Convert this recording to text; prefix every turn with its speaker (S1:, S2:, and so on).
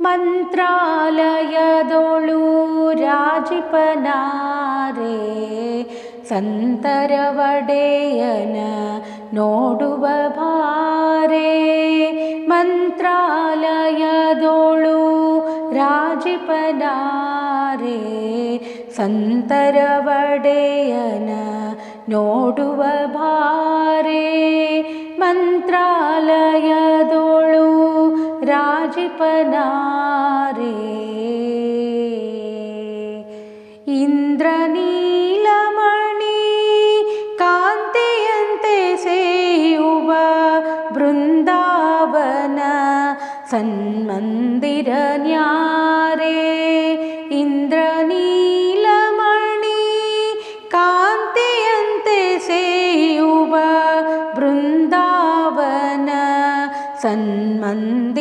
S1: ಮಂತ್ರಾಲಯದೊಳು ರಾಜಿಪನಾರೆ ಸಂತರವಡೆಯನ ನೋಡುವ ಭಾರೆ ಮಂತ್ರಾಲಯದೊಳು ರಾಜಿಪನಾರೆ ಸಂತರವಡೆಯನ ನೋಡುವ ಭಾರೆ രാജിപനാരേ ഇന്ദ്രനീലമണി കാന്തിയന്തെ സേയുവ ಬೃಂದಾವನ ಸನ್ಮಂದಿರ ನ್ಯಾರೇ ಇಂದ್ರನೀಲಮಣಿ ಕಾಂತಿಯಂತೆ ಸೇಯುವ ಬೃಂದಾವನ ಸನ್ಮಂದಿರ